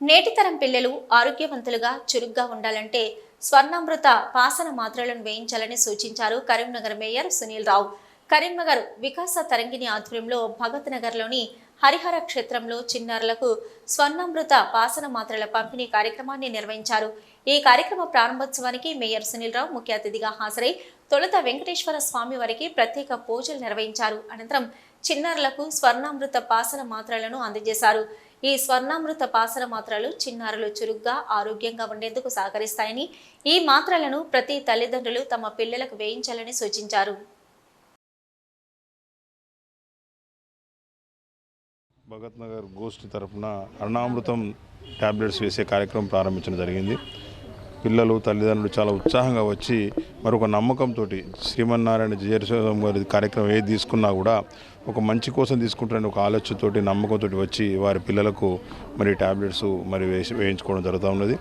నేటితరం పిల్లలు ఆరోగ్యవంతులుగా చురుగ్గా ఉండాలంటే స్వర్ణామృత పాసన మాత్రలను వేయించాలని సూచించారు కరీంనగర్ మేయర్ సునీల్ రావు. కరీంనగర్ వికాస తరంగిణి ఆధ్వర్యంలో భగత్ నగర్లోని హరిహర క్షేత్రంలో చిన్నారులకు స్వర్ణామృత పాసన మాత్రల పంపిణీ కార్యక్రమాన్ని నిర్వహించారు. ఈ కార్యక్రమ ప్రారంభోత్సవానికి మేయర్ సునీల్ రావు ముఖ్య అతిథిగా హాజరై తొలుత వెంకటేశ్వర స్వామి వారికి ప్రత్యేక పూజలు నిర్వహించారు. అనంతరం చిన్నారులకు స్వర్ణామృత పాసన మాత్రలను అందజేశారు. ఈ స్వర్ణామృత పాసన మాత్రలు చిన్నారులు చురుగ్గా ఆరోగ్యంగా ఉండేందుకు సహకరిస్తాయని ఈ మాత్రలను ప్రతి తల్లిదండ్రులు తమ పిల్లలకు వేయించాలని సూచించారు. భగత్ నగర్ గోష్ఠి తరఫున అన్నామృతం ట్యాబ్లెట్స్ వేసే కార్యక్రమం ప్రారంభించడం జరిగింది. పిల్లలు తల్లిదండ్రులు చాలా ఉత్సాహంగా వచ్చి మరొక నమ్మకంతో శ్రీమన్నారాయణ జయస్వామి గారి కార్యక్రమం ఏది తీసుకున్నా కూడా ఒక మంచి కోసం తీసుకుంటారని ఒక ఆలోచనతోటి నమ్మకంతో వచ్చి వారి పిల్లలకు మరి ట్యాబ్లెట్స్ మరి వేసి వేయించుకోవడం జరుగుతూ ఉన్నది.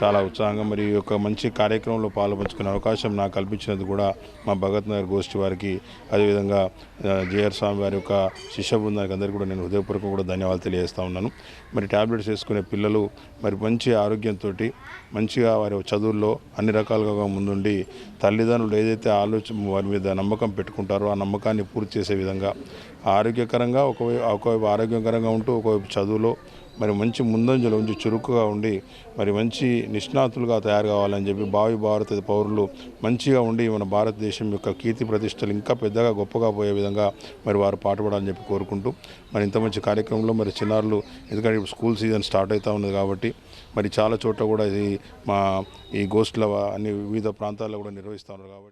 చాలా ఉత్సాహంగా మరి ఒక మంచి కార్యక్రమంలో పాల్పంచుకునే అవకాశం నాకు కల్పించినందుకు కూడా మా భగత్ నగర్ గోష్ఠి వారికి అదేవిధంగా జిఆర్ జేఆర్ స్వామి వారి యొక్క శిష్య బృందానికి అందరికీ కూడా నేను హృదయపూర్వకంగా కూడా ధన్యవాదాలు తెలియజేస్తూ ఉన్నాను. మరి ట్యాబ్లెట్స్ వేసుకునే పిల్లలు మరి మంచి ఆరోగ్యంతో మంచిగా వారి చదువుల్లో అన్ని రకాలుగా ముందుండి తల్లిదండ్రులు ఏదైతే ఆలోచన వారి మీద నమ్మకం పెట్టుకుంటారో ఆ నమ్మకాన్ని పూర్తి చేసే విధంగా ఆరోగ్యకరంగా ఒకవైపు ఒకవైపు ఆరోగ్యకరంగా ఉంటూ ఒకవైపు చదువులో మరి మంచి ముందంజలో ఉంచి చురుకుగా ఉండి మరి మంచి నిష్ణాతులుగా తయారు కావాలని చెప్పి భావి భారత పౌరులు మంచిగా ఉండి మన భారతదేశం యొక్క కీర్తి ప్రతిష్టలు ఇంకా పెద్దగా గొప్పగా పోయే విధంగా మరి వారు పాటుపడాలని చెప్పి కోరుకుంటూ మరి ఇంత మంచి కార్యక్రమంలో మరి చిన్నారులు ఎందుకంటే ఇప్పుడు స్కూల్ సీజన్ స్టార్ట్ అవుతూ ఉన్నది కాబట్టి మరి చాలా చోట్ల కూడా ఇది మా ఈ గోష్ఠుల అన్ని వివిధ ప్రాంతాల్లో కూడా నిర్వహిస్తూ ఉన్నారు కాబట్టి